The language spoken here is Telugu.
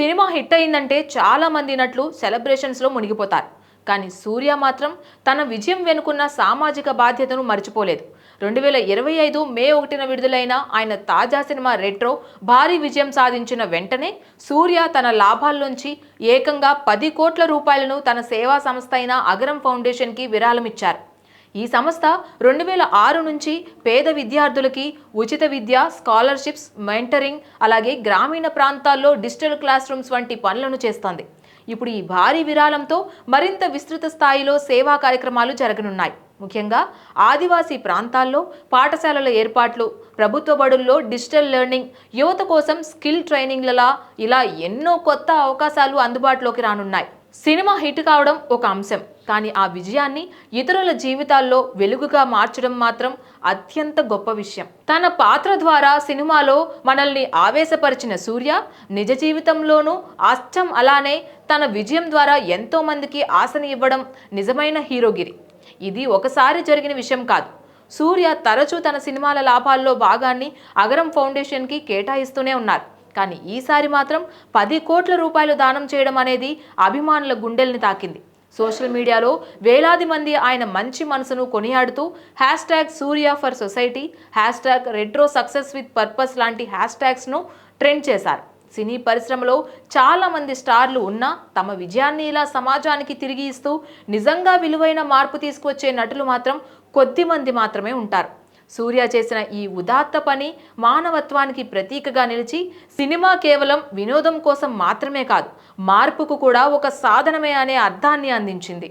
సినిమా హిట్ అయిందంటే చాలా మంది నట్లు సెలబ్రేషన్స్లో మునిగిపోతారు. కానీ సూర్య మాత్రం తన విజయం వెనుకున్న సామాజిక బాధ్యతను మర్చిపోలేదు. రెండు వేల ఇరవై ఐదు మే ఒకటిన విడుదలైన ఆయన తాజా సినిమా రెట్రో భారీ విజయం సాధించిన వెంటనే సూర్య తన లాభాల్లోంచి ఏకంగా పది కోట్ల రూపాయలను తన సేవా సంస్థ అయిన అగరం ఫౌండేషన్కి విరాళమిచ్చారు. ఈ సంస్థ రెండు వేల ఆరు నుంచి పేద విద్యార్థులకి ఉచిత విద్య స్కాలర్షిప్స్ మెంటరింగ్ అలాగే గ్రామీణ ప్రాంతాల్లో డిజిటల్ క్లాస్ రూమ్స్ వంటి పనులను చేస్తోంది. ఇప్పుడు ఈ భారీ విరాళంతో మరింత విస్తృత స్థాయిలో సేవా కార్యక్రమాలు జరగనున్నాయి. ముఖ్యంగా ఆదివాసీ ప్రాంతాల్లో పాఠశాలల ఏర్పాట్లు ప్రభుత్వ బడుల్లో డిజిటల్ లెర్నింగ్ యువత కోసం స్కిల్ ట్రైనింగ్లలా ఇలా ఎన్నో కొత్త అవకాశాలు అందుబాటులోకి రానున్నాయి. సినిమా హిట్ కావడం ఒక అంశం. కానీ ఆ విజయాన్ని ఇతరుల జీవితాల్లో వెలుగుగా మార్చడం మాత్రం అత్యంత గొప్ప విషయం. తన పాత్ర ద్వారా సినిమాలో మనల్ని ఆవేశపరిచిన సూర్య నిజ జీవితంలోనూ అచ్చం అలానే తన విజయం ద్వారా ఎంతో మందికి ఆశని ఇవ్వడం నిజమైన హీరోగిరి. ఇది ఒకసారి జరిగిన విషయం కాదు. సూర్య తరచూ తన సినిమాల లాభాల్లో భాగాన్ని అగరం ఫౌండేషన్కి కేటాయిస్తూనే ఉన్నారు. కానీ ఈసారి మాత్రం పది కోట్ల రూపాయలు దానం చేయడం అనేది అభిమానుల గుండెల్ని తాకింది. సోషల్ మీడియాలో వేలాది మంది ఆయన మంచి మనసును కొనియాడుతూ hashtag Suriya for society hashtag Retro success with purpose లాంటి హ్యాష్ ట్యాగ్స్ను ట్రెండ్ చేశారు. సినీ పరిశ్రమలో చాలా మంది స్టార్లు ఉన్నా తమ విజయాన్ని ఇలా సమాజానికి తిరిగి ఇస్తూ నిజంగా విలువైన మార్పు తీసుకువచ్చే నటులు మాత్రం కొద్ది మంది మాత్రమే ఉంటారు. సూర్య చేసిన ఈ ఉదాత్త పని మానవత్వానికి ప్రతీకగా నిలిచి సినిమా కేవలం వినోదం కోసం మాత్రమే కాదు మార్పుకు కూడా ఒక సాధనమే అనే అర్థాన్ని అందించింది.